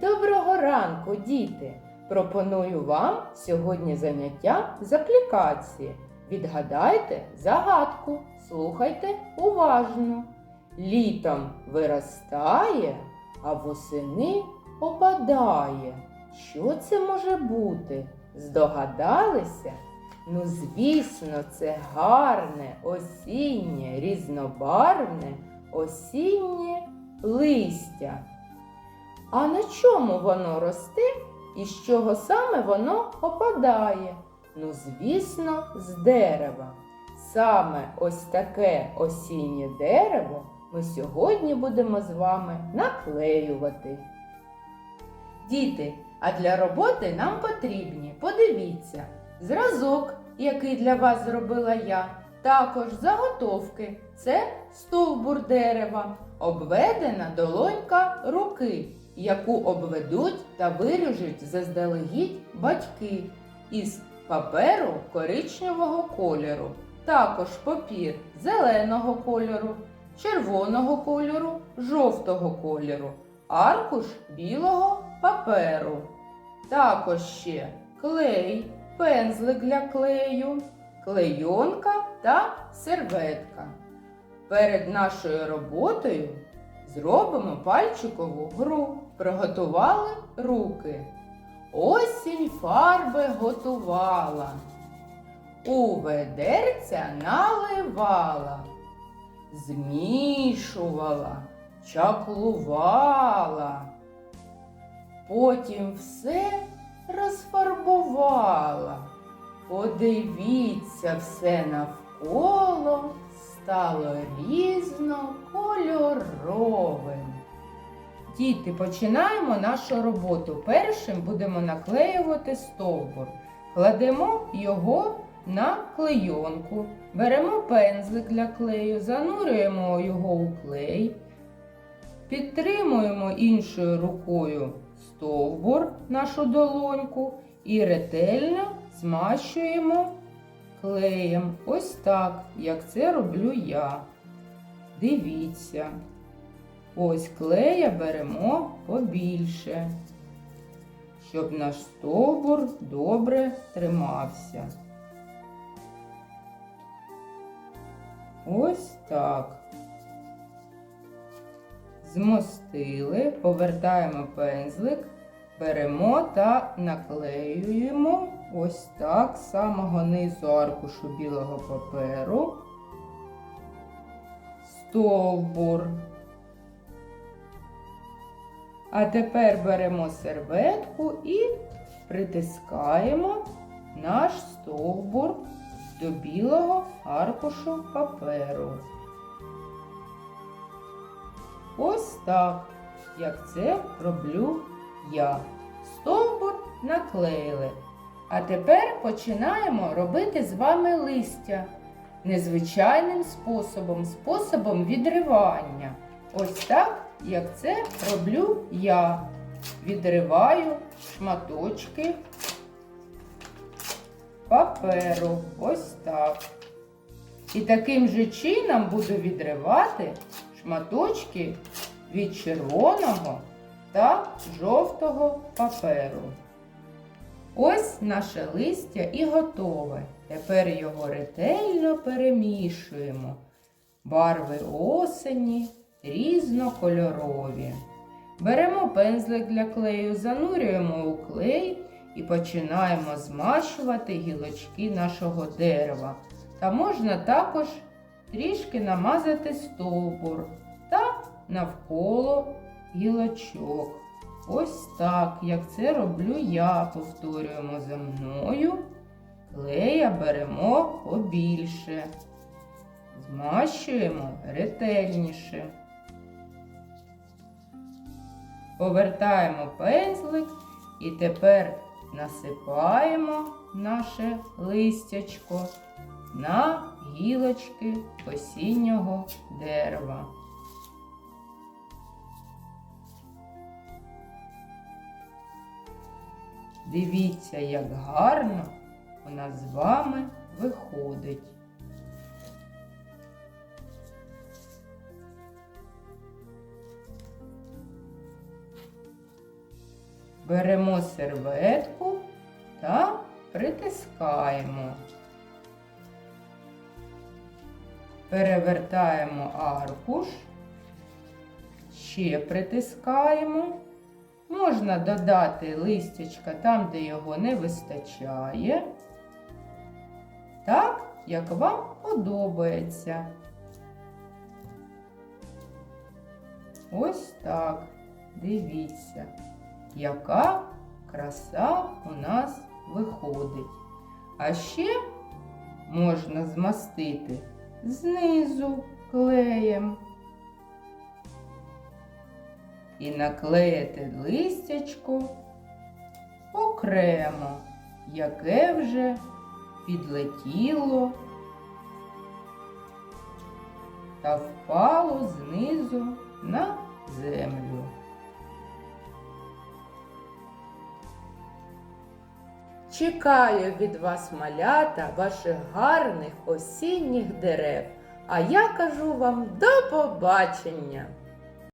Доброго ранку, діти! Пропоную вам сьогодні заняття з аплікації. Відгадайте загадку, слухайте уважно. Літом виростає, а восени опадає. Що це може бути? Здогадалися? Ну, звісно, це гарне, осіннє, різнобарвне, осіннє листя. А на чому воно росте і з чого саме воно опадає? Ну, звісно, з дерева. Саме ось таке осіннє дерево ми сьогодні будемо з вами наклеювати. Діти, а для роботи нам потрібні, подивіться, зразок, який для вас зробила я, також заготовки. Це стовбур дерева, обведена долонька руки, яку обведуть та виріжуть заздалегідь батьки із паперу коричневого кольору, також папір зеленого кольору, червоного кольору, жовтого кольору, аркуш білого паперу. Також ще клей, пензлик для клею, клейонка та серветка. Перед нашою роботою зробимо пальчикову гру. Приготували руки. Осінь фарби готувала. У ведерця наливала, змішувала, чаклувала. Потім все розфарбувала. Подивіться все навколо стало різнокольоровим. Діти, починаємо нашу роботу. Першим будемо наклеювати стовбур. Кладемо його на клейонку. Беремо пензлик для клею, занурюємо його у клей. Підтримуємо іншою рукою стовбур, нашу долоньку, і ретельно змащуємо клеєм. Ось так, як це роблю я. Дивіться. Ось клея беремо побільше, щоб наш стовбур добре тримався. Ось так. Змостили, повертаємо пензлик, беремо та наклеюємо ось так з самого низу аркушу білого паперу. Стовбур. А тепер беремо серветку і притискаємо наш стовбур до білого аркушу паперу. Ось так, як це роблю я. Стовбур наклеїли. А тепер починаємо робити з вами листя незвичайним способом, способом відривання. Ось так, як це роблю я. Відриваю шматочки паперу. Ось так. І таким же чином буду відривати шматочки від червоного та жовтого паперу. Ось наше листя і готове. Тепер його ретельно перемішуємо. Барви осені різнокольорові. Беремо пензлик для клею, занурюємо у клей і починаємо змащувати гілочки нашого дерева. Та можна також трішки намазати стовбур та навколо гілочок. Ось так, як це роблю я, повторюємо за мною. Клея беремо побільше, змащуємо ретельніше. Повертаємо пензлик і тепер насипаємо наше листячко на гілочки осіннього дерева. Дивіться, як гарно нас з вами виходить. беремо серветку та притискаємо. Перевертаємо аркуш, ще притискаємо. Можна додати листячка там, де його не вистачає. Так, як вам подобається. Ось так. Дивіться, яка краса у нас виходить. А ще можна змастити знизу клеєм і наклеїти листячко окремо, яке вже підлетіло та впало знизу на землю. Чекаю від вас малята ваших гарних осінніх дерев. А я кажу вам до побачення!